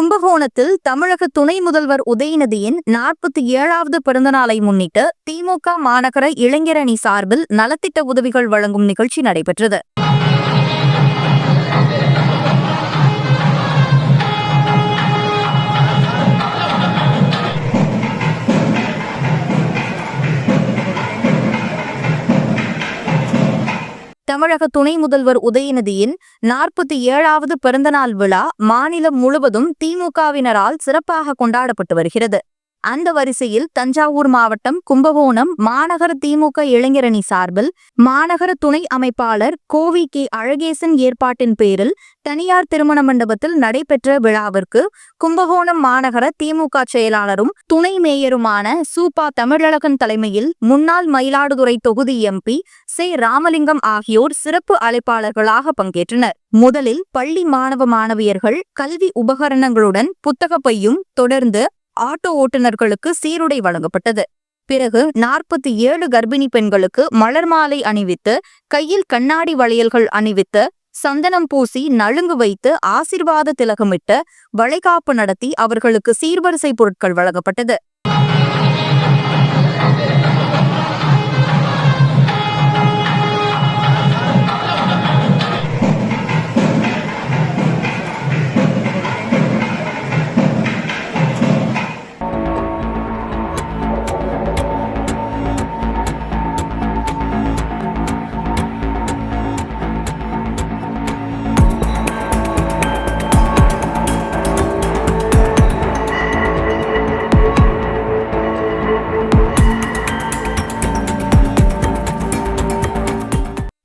கும்பகோணத்தில் தமிழக துணை முதல்வர் உதயநிதியின் நாற்பத்தி ஏழாவது பிறந்தநாளை முன்னிட்டு திமுக மாநகர இளைஞரணி சார்பில் நலத்திட்ட உதவிகள் வழங்கும் நிகழ்ச்சி நடைபெற்றது. தமிழக துணை முதல்வர் உதயநிதியின் நாற்பத்தி ஏழாவது பிறந்தநாள் விழா மாநிலம் முழுவதும் திமுகவினரால் சிறப்பாக கொண்டாடப்பட்டு வருகிறது. அந்த வரிசையில் தஞ்சாவூர் மாவட்டம் கும்பகோணம் மாநகர திமுக இளைஞரணி சார்பில் மாநகர துணை அமைப்பாளர் கோவி கே. அழகேசன் ஏற்பாட்டின் பேரில் தனியார் திருமண மண்டபத்தில் நடைபெற்ற விழாவிற்கு கும்பகோணம் மாநகர திமுக செயலாளரும் துணை மேயருமான சூபா தமிழழகன் தலைமையில் முன்னாள் மயிலாடுதுறை தொகுதி எம்பி சே. ராமலிங்கம் ஆகியோர் சிறப்பு அழைப்பாளர்களாக பங்கேற்றனர். முதலில் பள்ளி மாணவ மாணவியர்கள் கல்வி உபகரணங்களுடன் புத்தகப்பையும் தொடர்ந்து ஆட்டோ ஓட்டுநர்களுக்கு சீருடை வழங்கப்பட்டது. பிறகு நாற்பத்தி ஏழு கர்ப்பிணி பெண்களுக்கு மலர் மாலை அணிவித்து கையில் கண்ணாடி வளையல்கள் அணிவித்து சந்தனம் பூசி நலுங்கு வைத்து ஆசிர்வாத திலகமிட்டு வளைகாப்பு நடத்தி அவர்களுக்கு சீர்வரிசை பொருட்கள் வழங்கப்பட்டது.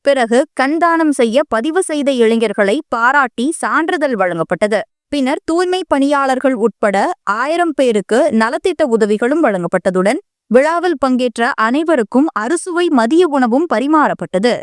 பிறகு கண்தானம் செய்ய பதிவு செய்த இளைஞர்களை பாராட்டி சான்றிதழ் வழங்கப்பட்டது. பின்னர் தூய்மை பணியாளர்கள் உட்பட ஆயிரம் பேருக்கு நலத்திட்ட உதவிகளும் வழங்கப்பட்டதுடன் விழாவில் பங்கேற்ற அனைவருக்கும் அறுசுவை மதிய உணவும் பரிமாறப்பட்டது.